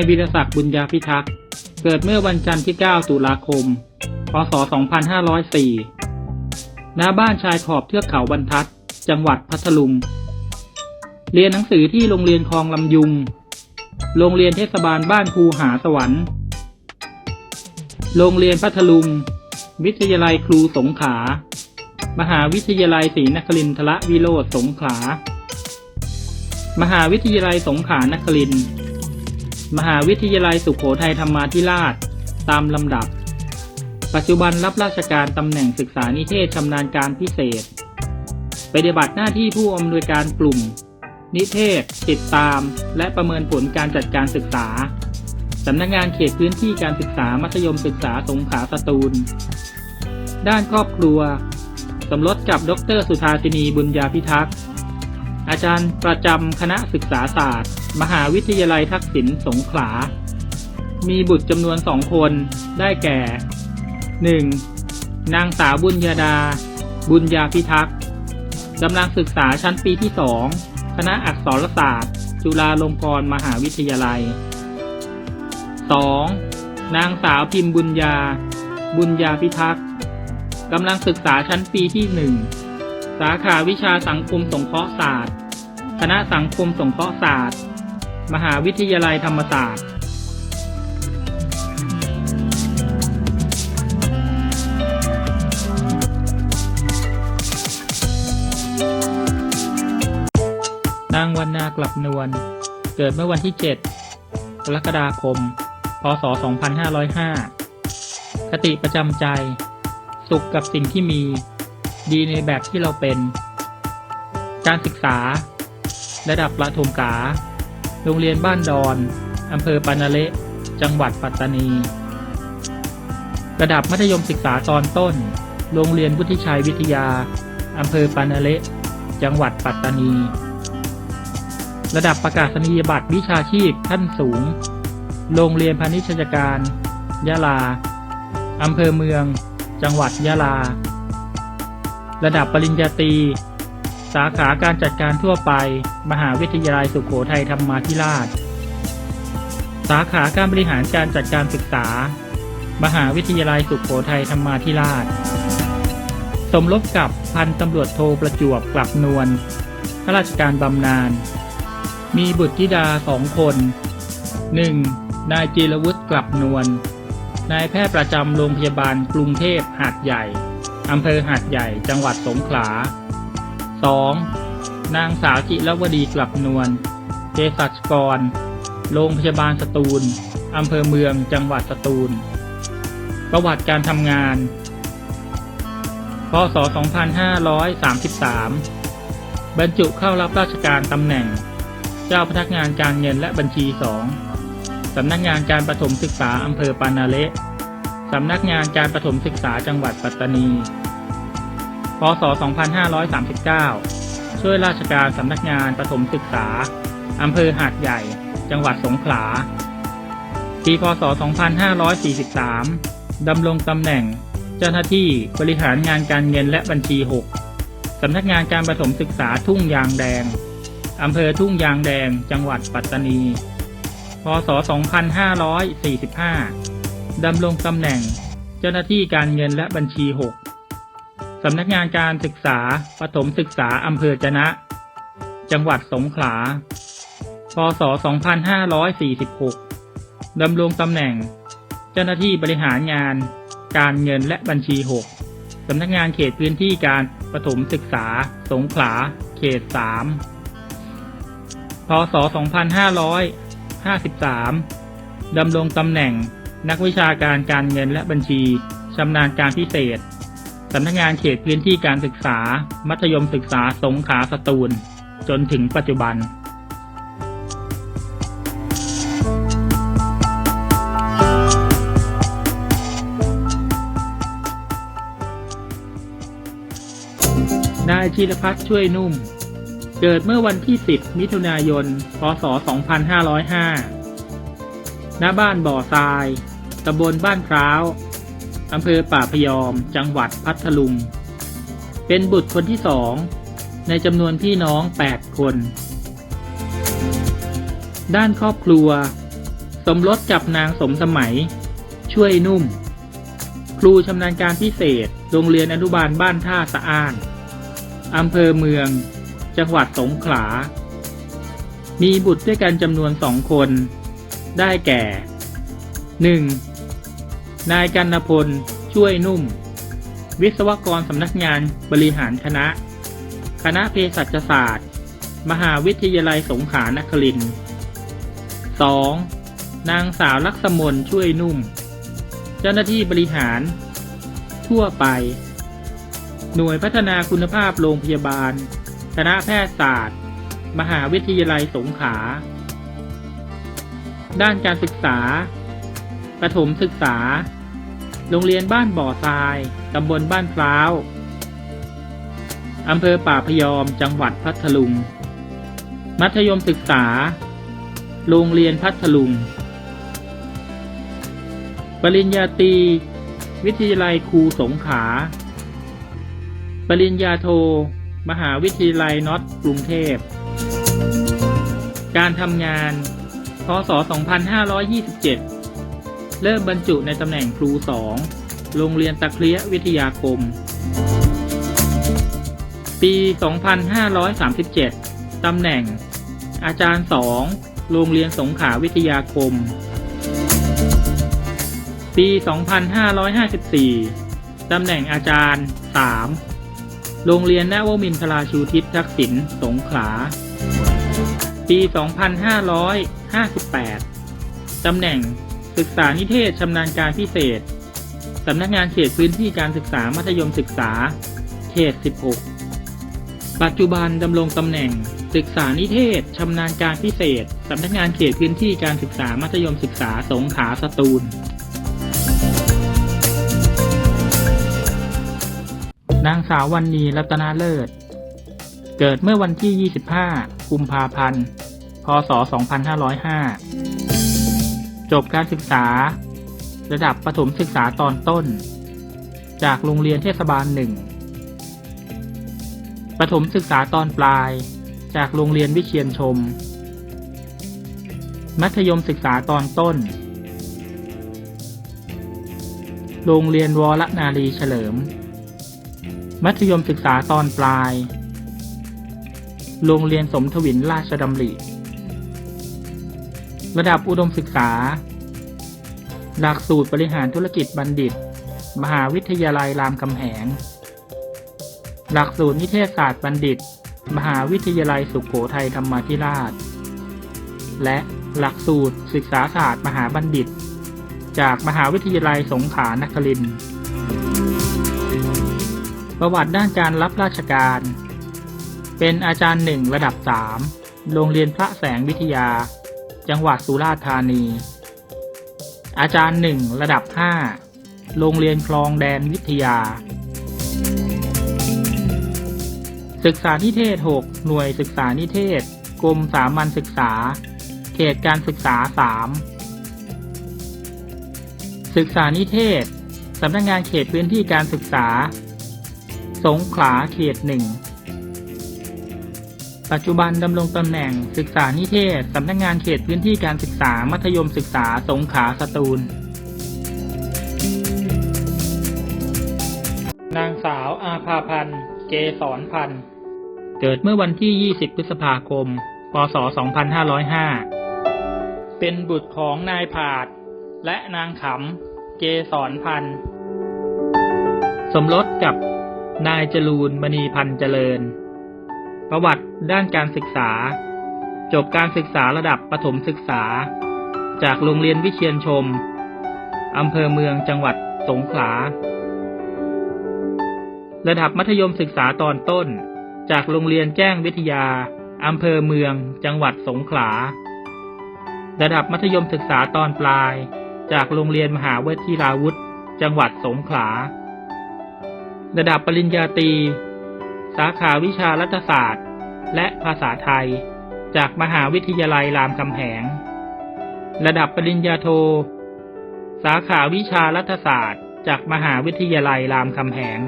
ายวีรศักดิ์บุญญาพิทักษ์เกิดเมื่อวันจันทร์ที่ 9 ตุลาคม พศ 2504 ณ บ้านชายขอบเทือกเขาบรรทัด จังหวัดพัทลุง เรียนหนังสือที่โรงเรียนคลองลำยุง โรงเรียนเทศบาลบ้านภูหาสวรรค์ โรงเรียนพัทลุง วิทยาลัยครูสงขลา มหาวิทยาลัยศรีนครินทรวิโรธสงขลา มหาวิทยาลัยสงขลานครินทร์ มหาวิทยาลัยสุขโขทัยธรรมาธิราช ตามลำดับ ปัจจุบันรับราชการตำแหน่งศึกษานิเทศชำนาญการพิเศษ ปฏิบัติหน้าที่ผู้อำนวยการกลุ่ม นิเทศ ติดตาม และประเมินผลการจัดการศึกษาสำนักงานเขตพื้นที่การศึกษามัธยมศึกษาสงขลาสตูล ด้านครอบครัว สมรสกับดรสุธาสินีบุญญาพิทักษ์อาจารย์ประจำคณะศึกษาศาสตร์ มหาวิทยาลัยทักษิณสงขลา มีบุตรจำนวนสองคนได้แก่ 1. นางสาวบุญญาดา บุญญาพิทักษ์กำลังศึกษาชั้นปีที่สองคณะอักษรศาสตร์ จุฬาลงกรณ์มหาวิทยาลัย 2. นางสาวพิมพ์บุญญา บุญญาพิทักษ์กำลังศึกษาชั้นปีที่หนึ่งสาขาวิชาสังคมสงเคราะห์ศาสตร์ คณะสังคมสงเคราะห์ศาสตร์ มหาวิทยาลัยธรรมศาสตร์นางวันนากลับนวล เกิดเมื่อวันที่ 7 กรกฎาคม พศ 2505 คติประจำใจ สุขกับสิ่งที่มี ดีในแบบที่เราเป็น การศึกษา ระดับประถมกา โรงเรียนบ้านดอน อำเภอปานาเละจังหวัดปัตตานี ระดับมัธยมศึกษาตอนต้น โรงเรียนวุฒิชัยวิทยา อำเภอปานาเละจังหวัดปัตตานี ระดับประกาศนียบัตรวิชาชีพขั้นสูง โรงเรียนพาณิชยการ ยะลา อำเภอเมือง จังหวัดยะลา ระดับปริญญาตรี สาขาการจัดการทั่วไป มหาวิทยาลัยสุขโขทัยธรรมาธิราช สาขาการบริหารการจัดการศึกษา มหาวิทยาลัยสุขโขทัยธรรมาธิราช สมรบกับพันตำรวจโทประจวบกลับนวลข้าราชการบำนาญ มีบุตรธิดาสองคน 1. นายจีรวุฒิกลับนวล นายแพทย์ประจำโรงพยาบาลกรุงเทพหาดใหญ่ อำเภอหาดใหญ่ จังหวัดสงขลา 2. นางสาวจิรวดีกลับนวลเภสัชกร โรงพยาบาลสตูล อำเภอเมือง จังหวัดสตูล ประวัติการทำงาน พศ 2533 บรรจุเข้ารับราชการตำแหน่ง เจ้าพนักงานการเงินและบัญชีสองสำนักงานการประถมศึกษาอำเภอปานาเละสำนักงานการประถมศึกษาจังหวัดปัตตานี พศ 2539 ช่วยราชการสำนักงานประถมศึกษา อำเภอหาดใหญ่ จังหวัดสงขลา ปี พศ 2543 ดำรงตำแหน่ง เจ้าหน้าที่บริหารงานการเงินและบัญชี 6 สำนักงานการประถมศึกษาทุ่งยางแดง อำเภอทุ่งยางแดง จังหวัดปัตตานี พศ 2545 ดำรงตำแหน่ง เจ้าหน้าที่การเงินและบัญชี 6 สำนักงานการศึกษาประถมศึกษาอำเภอจะนะ จังหวัดสงขลา พศ 2546 ดำรงตำแหน่ง เจ้าหน้าที่บริหารงาน การเงินและบัญชี 6 สำนักงานเขตพื้นที่การประถมศึกษา สงขลา เขต 3 พศ 2553 ดำรงตำแหน่งนักวิชาการการเงินและบัญชี ชำนาญการพิเศษ สำนักงานเขตพื้นที่การศึกษา มัธยมศึกษาสงขลาสตูล จนถึงปัจจุบันนายชีรพัฒน์ช่วยนุ่ม เกิดเมื่อวันที่ 10 มิถุนายน พศ 2505 ณ บ้านบ่อทราย ตำบลบ้านพร้าว อำเภอป่าพยอม จังหวัดพัทลุง เป็นบุตรคนที่สองในจำนวนพี่น้อง 8 คน ด้านครอบครัว สมรสกับนางสมสมัย ช่วยนุ่ม ครูชำนาญการพิเศษ โรงเรียนอนุบาลบ้านท่าสะอ้านอำเภอเมือง จังหวัดสงขลา มีบุตรด้วยกันจำนวนสองคน ได้แก่ 1. นายกันนพล ช่วยนุ่ม วิศวกรสำนักงานบริหารคณะ คณะเภสัชศาสตร์ มหาวิทยาลัยสงขลานครินทร์ 2. นางสาวลักษมนช่วยนุ่ม เจ้าหน้าที่บริหาร ทั่วไป หน่วยพัฒนาคุณภาพโรงพยาบาล คณะแพทยศาสตร์ มหาวิทยาลัยสงขลาด้านการศึกษา ประถมศึกษา โรงเรียนบ้านบ่อทราย ตำบลบ้านพร้าวอำเภอป่าพยอม จังหวัดพัทลุง มัธยมศึกษา โรงเรียนพัทลุง ปริญญาตรี วิทยาลัยครูสงขา ปริญญาโท มหาวิทยาลัยน็อตกรุงเทพ การทำงาน พศ 2527 เริ่มบรรจุในตำแหน่งครู 2 โรงเรียนตะเคลียวิทยาคม ปี 2537 ตำแหน่ง อาจารย์ 2 โรงเรียนสงขาวิทยาคม ปี 2554 ตำแหน่งอาจารย์ 3 โรงเรียนนวมินทราชูทิศทักษิณสงขลา ปี 2558 ตำแหน่ง ศึกษานิเทศชำนาญการพิเศษ สำนักงานเขตพื้นที่การศึกษามัธยมศึกษา เขต 16 ปัจจุบันดำรงตำแหน่ง ศึกษานิเทศชำนาญการพิเศษ สำนักงานเขตพื้นที่การศึกษามัธยมศึกษาสงขลาสตูล นางสาววันนีรัตนาเลิศ เกิดเมื่อวันที่ 25 กุมภาพันธ์ พศ 2505 จบการศึกษา ระดับประถมศึกษาตอนต้น จากโรงเรียนเทศบาลหนึ่งประถมศึกษาตอนปลาย จากโรงเรียนวิเชียนชม มัธยมศึกษาตอนต้น โรงเรียนวรนารีเฉลิม มัธยมศึกษาตอนปลาย โรงเรียนสมทวินราชดำริ ระดับอุดมศึกษา หลักสูตรบริหารธุรกิจบัณฑิต มหาวิทยาลัยรามคำแหง หลักสูตรนิเทศศาสตร์บัณฑิต มหาวิทยาลัยสุขโขทัยธรรมาธิราช และหลักสูตรศึกษาศาสตร์มหาบัณฑิต จากมหาวิทยาลัยสงขลานครินทร์ประวัติด้านการรับราชการ เป็นอาจารย์หนึ่งระดับ3โรงเรียนพระแสงวิทยา จังหวัดสุราษฎร์ธานี อาจารย์หนึ่งระดับ 5 โรงเรียนคลองแดนวิทยา ศึกษานิเทศ 6 หน่วยศึกษานิเทศ กรมสามัญศึกษา เขตการศึกษา 3 ศึกษานิเทศสำนักงงานเขตพื้นที่การศึกษา สงขลาเขตหนึ่ง ปัจจุบันดำรงตำแหน่งศึกษานิเทศ สำนักงงานเขตพื้นที่การศึกษา มัธยมศึกษา สงขลาสตูล นางสาวอาภาพันธ์ เกสรพันธ์ เกิดเมื่อวันที่ 20 พฤษภาคม พศ 2505 เป็นบุตรของนายผาด และนางขำ เกสรพันธ์ สมรสกับนายจรูนมณีพันธ์เจริญ ประวัติด้านการศึกษา จบการศึกษาระดับประถมศึกษา จากโรงเรียนวิเชียนชม อำเภอเมืองจังหวัดสงขลา ระดับมัธยมศึกษาตอนต้น จากโรงเรียนแจ้งวิทยา อำเภอเมือง จังหวัดสงขลา ระดับมัธยมศึกษาตอนปลาย จากโรงเรียนมหาวิทยาวุฒิจังหวัดสงขลา ระดับปริญญาตรี สาขาวิชารัฐศาสตร์ และภาษาไทย จากมหาวิทยาลัยรามคำแหง ระดับปริญญาโท สาขาวิชารัฐศาสตร์ จากมหาวิทยาลัยรามคำแหง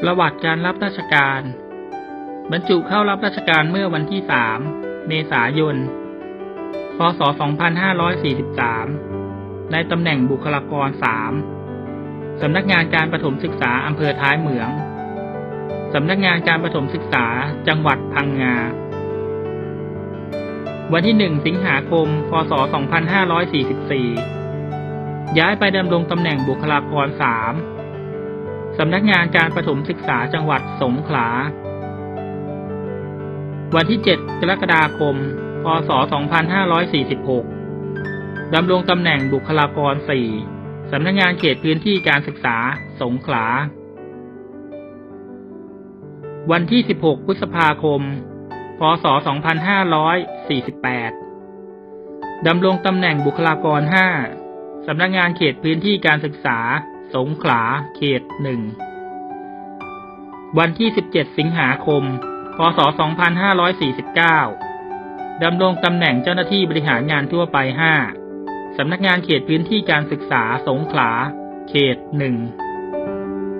ประวัติการรับราชการ บรรจุเข้ารับราชการเมื่อวันที่ 3 เมษายน พศ 2543 ในตำแหน่งบุคลากร 3 สำนักงานการประถมศึกษาอำเภอท้ายเหมือง สำนักงานการประถมศึกษาจังหวัดพังงา วันที่ 1 สิงหาคม พศ 2544 ย้ายไปดำรงตำแหน่งบุคลากร 3 สำนักงานการประถมศึกษาจังหวัดสงขลา วันที่ 7 กรกฎาคม พศ 2546 ดำรงตำแหน่งบุคลากร 4 สำนักงานเขตพื้นที่การศึกษา สงขลา วันที่ 16 พฤษภาคม พศ 2548 ดำรงตำแหน่งบุคลากร 5 สำนักงานเขตพื้นที่การศึกษา สงขลา เขต 1 วันที่ 17 สิงหาคม พศ 2549 ดำรงตำแหน่งเจ้าหน้าที่บริหารงานทั่วไป 5 สำนักงานเขตพื้นที่การศึกษาสงขลา เขต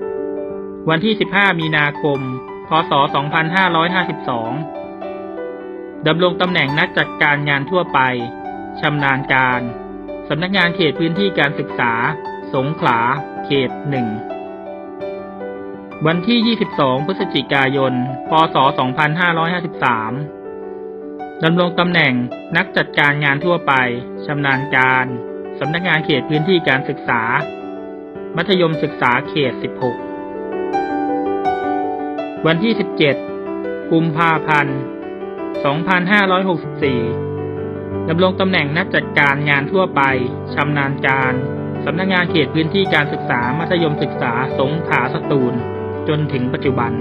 1วันที่ 15 มีนาคม พศ 2552 ดำรงตำแหน่งนักจัดการงานทั่วไป ชำนาญการ สำนักงานเขตพื้นที่การศึกษา สงขลา เขต1วันที่ 22 พฤศจิกายน พศ 2553 ดำรงตำแหน่งนักจัดการงานทั่วไปชำนาญการสำนักงานเขตพื้นที่การศึกษา มัธยมศึกษาเขต 16 วันที่ 17 กุมภาพันธ์ 2564 ดำรงตำแหน่งนักจัดการงานทั่วไปชำนาญการสำนักงานเขตพื้นที่การศึกษา มัธยมศึกษาสงขลาสตูล จนถึงปัจจุบัน